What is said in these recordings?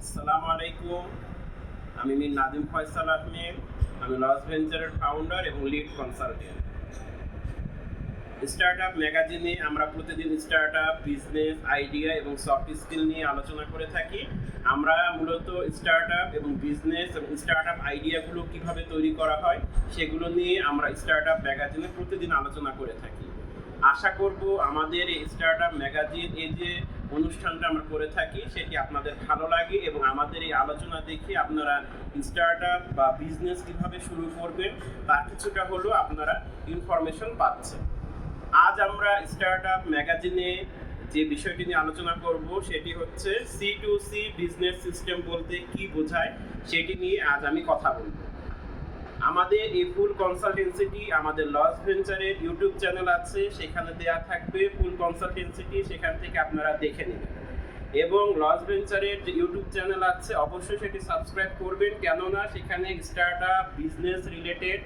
আসসালামু আলাইকুম। আমি মির নাদিম ফয়সাল আহমেদ। আমি লস ভেঞ্চারের ফাউন্ডার এবং লিড কনসালটেন্ট স্টার্ট আপ ম্যাগাজিনে আমরা প্রতিদিন স্টার্ট আপ বিজনেস আইডিয়া এবং সফট স্কিল নিয়ে আলোচনা করে থাকি। আমরা মূলত স্টার্ট আপ এবং বিজনেস এবং স্টার্ট আপ আইডিয়াগুলো কীভাবে তৈরি করা হয়, সেগুলো নিয়ে আমরা স্টার্ট আপ ম্যাগাজিনে প্রতিদিন আলোচনা করে থাকি। আশা করব আমাদের এই স্টার্ট আপ ম্যাগাজিন এই যে অনুষ্ঠানটা আমরা করে থাকি, সেটি আপনাদের ভালো লাগে এবং আমাদের এই আলোচনা দেখে আপনারা স্টার্ট আপ বা বিজনেস কীভাবে শুরু করবেন, তার কিছুটা হলেও আপনারা ইনফরমেশন পাচ্ছেন। আজ আমরা স্টার্ট আপ ম্যাগাজিনে যে বিষয়টি নিয়ে আলোচনা করব, সেটি হচ্ছে C to C business system বলতে কি বোঝায়, সেটি নিয়ে আজ আমি কথা বলব। আমাদের এই ফুল কনসালটেন্সিটি আমাদের লস ভেঞ্চারের ইউটিউব চ্যানেল আছে, সেখানে দেয়া থাকবে ফুল কনসালটেন্সিটি, সেখান থেকে আপনারা দেখে নেবেন। এবং লস ভেঞ্চারের যে ইউটিউব চ্যানেল আছে, অবশ্যই সেটি সাবস্ক্রাইব করবেন, কেননা সেখানে স্টার্ট আপ, বিজনেস রিলেটেড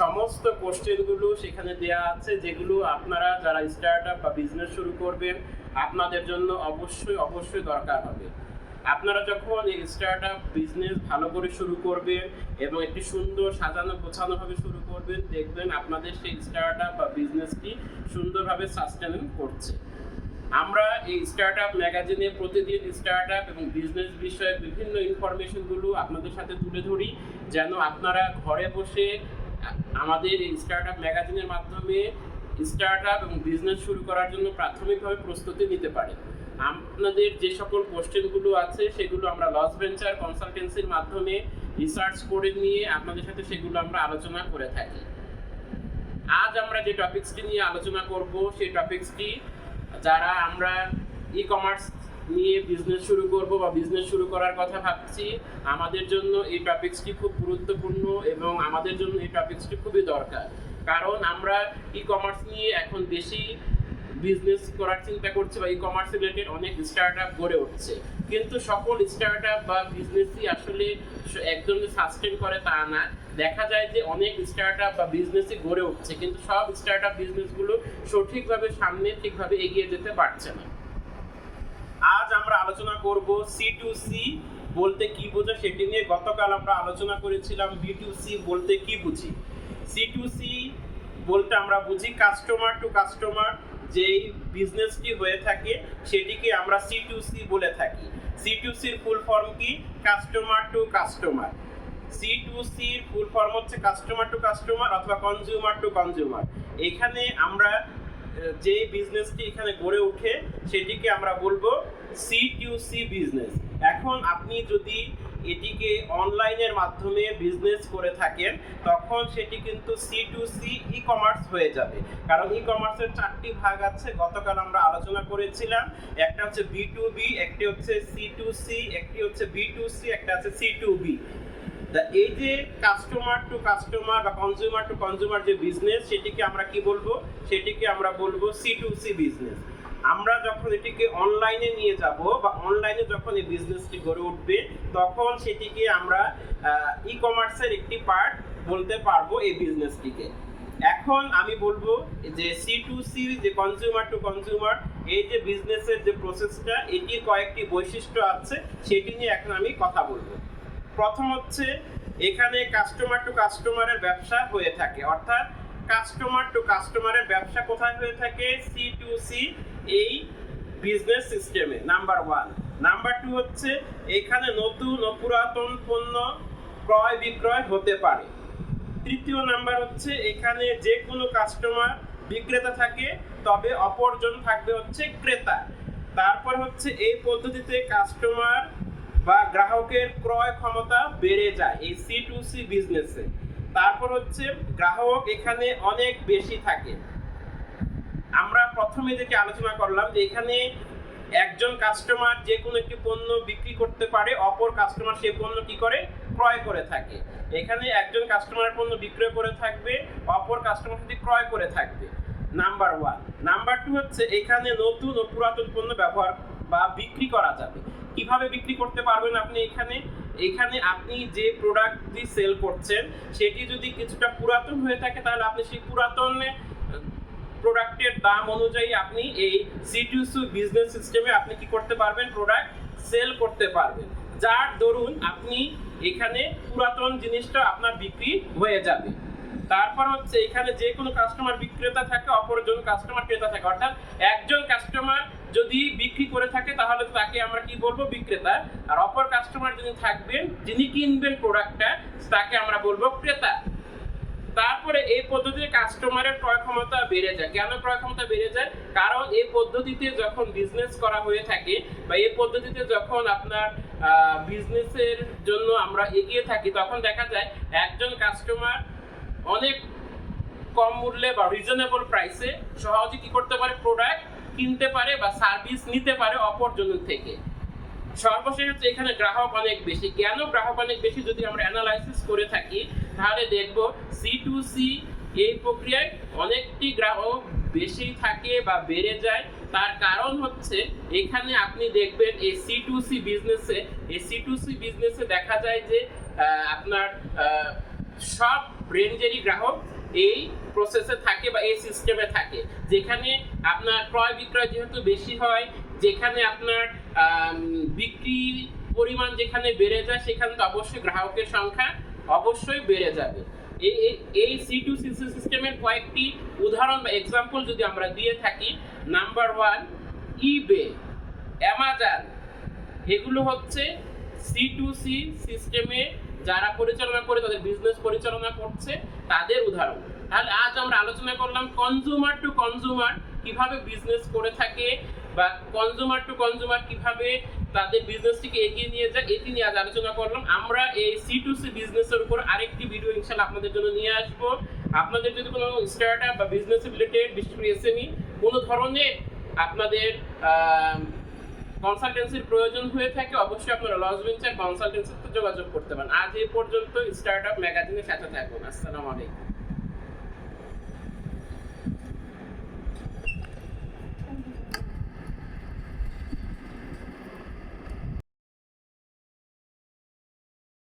সমস্ত কোশ্চেনগুলো সেখানে দেয়া আছে, যেগুলো আপনারা যারা স্টার্ট আপ বা বিজনেস শুরু করবেন, আপনাদের জন্য অবশ্যই অবশ্যই দরকার হবে। আপনারা যখন এই স্টার্ট আপ বিজনেস ভালো করে শুরু করবেন এবং একটি সুন্দর সাজানো গোছানোভাবে শুরু করবেন, দেখবেন আপনাদের সেই স্টার্ট আপ বা বিজনেসটি সুন্দরভাবে সাস্টেন করছে। আমরা এই স্টার্ট আপ ম্যাগাজিনে প্রতিদিন স্টার্ট আপ এবং বিজনেস বিষয়ে বিভিন্ন ইনফরমেশনগুলো আপনাদের সাথে তুলে ধরি, যেন আপনারা ঘরে বসে আমাদের এই স্টার্ট আপ ম্যাগাজিনের মাধ্যমে স্টার্ট আপ এবং বিজনেস শুরু করার জন্য প্রাথমিকভাবে প্রস্তুতি নিতে পারেন। আপনাদের যে সকল কোশ্চেনগুলো আছে, সেগুলো আমরা লস ভেঞ্চার কনসালটেন্সির মাধ্যমে রিসার্চ করে নিয়ে আপনাদের সাথে সেগুলো আমরা আলোচনা করে থাকি। আজ আমরা যে টপিকসটি নিয়ে আলোচনা করব, সেই টপিকসটি যারা আমরা ই কমার্স নিয়ে বিজনেস শুরু করব বা বিজনেস শুরু করার কথা ভাবছি, আমাদের জন্য এই টপিকসটি খুব গুরুত্বপূর্ণ এবং আমাদের জন্য এই টপিকসটি খুবই দরকার। কারণ আমরা ই কমার্স নিয়ে এখন বেশি বিজনেস করার চিন্তা করছে বা ই কমার্স রিলেটেড অনেক স্টার্ট আপ গড়ে উঠছে। কিন্তু সকল স্টার্ট আপ বা বিজনেসই আসলে একদম সাস্টেন করে তা না। দেখা যায় যে অনেক স্টার্ট আপ বা বিজনেসই গড়ে উঠছে, কিন্তু সব স্টার্ট আপ বিজনেসগুলো সঠিকভাবে সামনে ঠিকভাবে এগিয়ে যেতে পারছে না। আজ আমরা আলোচনা করব সি টু সি বলতে কি বোঝায় সেটি নিয়ে। গতকাল আমরা আলোচনা করেছিলাম বি টু সি বলতে কি বুঝি। সি টু সি বলতে আমরা বুঝি কাস্টমার টু কাস্টমার যেই বিজনেসটি হয়ে থাকে, সেটিকে আমরা সি টু সি বলে থাকি। সি টু সির ফুল ফর্ম কি? Customer to customer C to sir full form হচ্ছে কাস্টমার টু কাস্টমার অথবা কনজিউমার টু কনজিউমার এখানে আমরা যে বিজনেসটি এখানে গড়ে ওঠে, সেটিকে আমরা বলব সি টু সি বিজনেস এখন আপনি যদি এটিকে অনলাইনের মাধ্যমে বিজনেস করে থাকেন, তখন সেটি কিন্তু C to C e commerce হয়ে যাবে। কারণ ই কমার্সের চারটি ভাগ আছে, গতকাল আমরা আলোচনা করেছিলাম। একটা হচ্ছে বি টু বি একটি হচ্ছে সি টু সি একটি হচ্ছে বি টু সি একটা আছে সি টু বি এই যে কাস্টমার টু কাস্টমার বা কনজিউমার টু কনজিউমার যে বিজনেস সেটিকে আমরা কি বলব? সেটিকে আমরা বলব সি টু সি বিজনেস আমরা যখন এটিকে অনলাইনে নিয়ে যাব বা অনলাইনে যখন এই বিজনেসটি গড়ে উঠবে, তখন সেটিকে আমরা ই কমার্সের একটি পার্ট বলতে পারব এই বিজনেসটিকে এখন আমি বলব যে সি টু সি যে কনজিউমার টু কনজিউমার এই যে বিজনেসের যে প্রসেসটা এটির কয়েকটি বৈশিষ্ট্য আছে, সেটি নিয়ে এখন আমি কথা বলব। প্রথম হচ্ছে, এখানে কাস্টমার টু কাস্টমারের ব্যবসা হয়ে থাকে। অর্থাৎ কাস্টমার টু কাস্টমারের ব্যবসা কোথায় হয়ে থাকে? সি টু সি এই বিজনেস সিস্টেমে নাম্বার ওয়ান নাম্বার টু হচ্ছে, এখানে নতুন ও পুরাতন পণ্য ক্রয় বিক্রয় হতে পারে। তৃতীয় নাম্বার হচ্ছে, এখানে যে কোনো কাস্টমার বিক্রেতা থাকে, তবে অপরজন থাকবে হচ্ছে ক্রেতা। তারপর হচ্ছে, এই পদ্ধতিতে কাস্টমার বা গ্রাহকের ক্রয় ক্ষমতা বেড়ে যায়, এই সি টু সি বিজনেসে তারপর হচ্ছে, গ্রাহক এখানে অনেক বেশি থাকে। আমরা প্রথমে যেটি আলোচনা করলাম যে এখানে একজন কাস্টমার যে কোনো একটি পণ্য বিক্রি করতে পারে, অপর কাস্টমার সেই পণ্য কি করে? ক্রয় করে থাকে। এখানে একজন কাস্টমার পণ্য বিক্রয় করে থাকবে, অপর কাস্টমার সেটি ক্রয় করে থাকবে। নাম্বার ওয়ান নাম্বার টু হচ্ছে এখানে নতুন ও পুরাতন পণ্য ব্যবহার বা বিক্রি করা যাবে। কীভাবে বিক্রি করতে পারবেন আপনি এখানে? এখানে আপনি যে প্রোডাক্টটি সেল করছেন, সেটি যদি কিছুটা পুরাতন হয়ে থাকে, তাহলে আপনি সেই পুরাতন প্রোডাক্টের দাম অনুযায়ী আপনি এই সিটিউসু বিজনেস সিস্টেমে আপনি কি করতে পারবেন? প্রোডাক্ট সেল করতে পারবেন। যার দরুন আপনি এখানে পুরাতন জিনিসটা আপনার বিক্রি হয়ে যাবে। তারপর হচ্ছে এখানে যে কোনো কাস্টমার বিক্রেতা থাকে, অপরজন কাস্টমার ক্রেতা থাকে। অর্থাৎ একজন কাস্টমার যদি বিক্রি করে থাকে, তাহলে তাকে আমরা কি বলব? বিক্রেতা। আর অপর কাস্টমার যিনি থাকবেন, যিনি কিনবেন প্রোডাক্টটা তাকে আমরা বলব ক্রেতা। তারপরে এই পদ্ধতিতে কাস্টমারের ক্রয় ক্ষমতা বেড়ে যায়। কেন ক্রয় ক্ষমতা বেড়ে যায়? কারণ এই পদ্ধতিতে যখন বিজনেস করা হয়ে থাকে বা এই পদ্ধতিতে যখন আপনার বিজনেসের জন্য আমরা এগিয়ে থাকি, তখন দেখা যায় একজন কাস্টমার অনেক কম মূল্যে বা রিজনেবল প্রাইসে সহজে কি করতে পারে? প্রোডাক্ট কিনতে পারে বা সার্ভিস নিতে পারে অপরজনের থেকে। সর্বশেষ হচ্ছে এখানে গ্রাহক অনেক বেশি। কেন গ্রাহক অনেক বেশি? যদি আমরা অ্যানালাইসিস করে থাকি তাহলে দেখব সি টু সি এই প্রক্রিয়ায় অনেকটি গ্রাহক বেশি থাকে বা বেড়ে যায়। তার কারণ হচ্ছে এখানে আপনি দেখবেন এই সি টু সি বিজনেসে এই সি টু সি বিজনেসে দেখা যায় যে আপনার সব রেঞ্জেরই গ্রাহক এই প্রসেসে থাকে বা এই সিস্টেমে থাকে। যেখানে আপনার ক্রয় বিক্রয় যেহেতু বেশি হয়, যেখানে আপনার বিক্রির পরিমাণ যেখানে বেড়ে যায়, সেখানে তো অবশ্যই গ্রাহকের সংখ্যা অবশ্যই বেড়ে যাবে। এই, এই- সি টু সি সিস্টেমের কয়েকটি উদাহরণ বা এক্সাম্পল যদি আমরা দিয়ে থাকি নাম্বার ওয়ান ইবে অ্যামাজন এগুলো হচ্ছে সি টু সি সিস্টেমে যারা পরিচালনা করে, তাদের বিজনেস পরিচালনা করছে, তাদের উদাহরণ। তাহলে আজ আমরা আলোচনা করলাম কনজিউমার টু কনজিউমার কীভাবে বিজনেস করে থাকে বা কনজিউমার টু কনজিউমার কীভাবে তাদের বিজনেসটিকে এগিয়ে নিয়ে যায় এটি নিয়ে আজ আলোচনা করলাম। আমরা এই সি টু সি বিজনেসের উপর আরেকটি ভিডিও ইনশাল্লাহ আপনাদের জন্য নিয়ে আসব। আপনাদের যদি কোনো স্টার্ট আপ বা বিজনেস রিলেটেড বিশেষ করে এসএমই কোনো ধরনের আপনাদের কনসালটেন্সির প্রয়োজন হয়ে থাকে, অবশ্যই আপনারা লস ভেঞ্চার কনসালটেন্সিতে যোগাযোগ করতে পারেন। আজ এই পর্যন্ত স্টার্ট আপ ম্যাগাজিনের সাথে থাকুন। আসসালামু আলাইকুম।